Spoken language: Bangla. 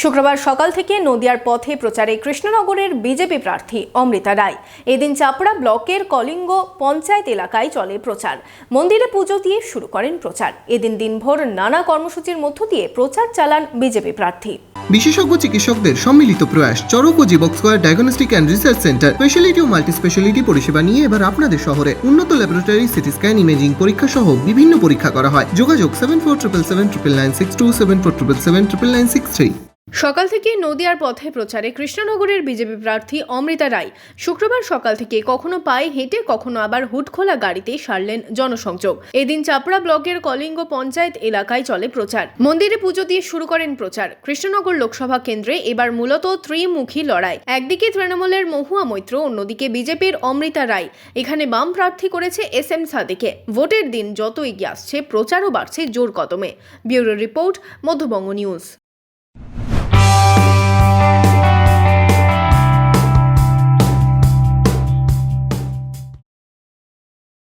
শুক্রবার সকাল থেকে নদিয়ার পথে প্রচারে কৃষ্ণনগরের বিজেপি প্রার্থী অমৃতা রায়। এদিন চাপড়া ব্লকের কলিঙ্গ পঞ্চায়েত এলাকায় চলে প্রচার। মন্দিরে পুজো দিয়ে শুরু করেন প্রচার। এদিন দিনভর নানা কর্মসূচির মধ্য দিয়ে প্রচার চালান বিজেপি প্রার্থী। বিশেষজ্ঞ চিকিৎসকদের সম্মিলিত প্রয়াস চরক ও Jibak square diagnostic and research centre, speciality O multi speciality পরিষেবা নিয়ে এবার আপনাদের শহরে উন্নত ল্যাবরেটরি, সিটি স্ক্যান, ইমেজিং পরীক্ষা সহ বিভিন্ন পরীক্ষা করা হয়। যোগাযোগ seven four triple seven triple nine six two seven four triple seven triple nine six three সকাল থেকে নদিয়ার পথে প্রচারে কৃষ্ণনগরের বিজেপি প্রার্থী অমৃতা রায়। শুক্রবার সকাল থেকে কখনো পায়ে হেঁটে, কখনো আবার হুটখোলা গাড়িতে সারলেন জনসংযোগ। এদিন চাপড়া ব্লকের কলিঙ্গ পঞ্চায়েত এলাকায় চলে প্রচার। মন্দিরে পুজো দিয়ে শুরু করেন প্রচার। কৃষ্ণনগর লোকসভা কেন্দ্রে এবার মূলত ত্রিমুখী লড়াই। একদিকে তৃণমূলের মহুয়া মৈত্র, অন্যদিকে বিজেপির অমৃতা রায়। এখানে বাম প্রার্থী করেছে এস এম সাদেকে। ভোটের দিন যত এগিয়ে আসছে, প্রচারও বাড়ছে জোর কদমে। Bureau report, Madhyabanga news.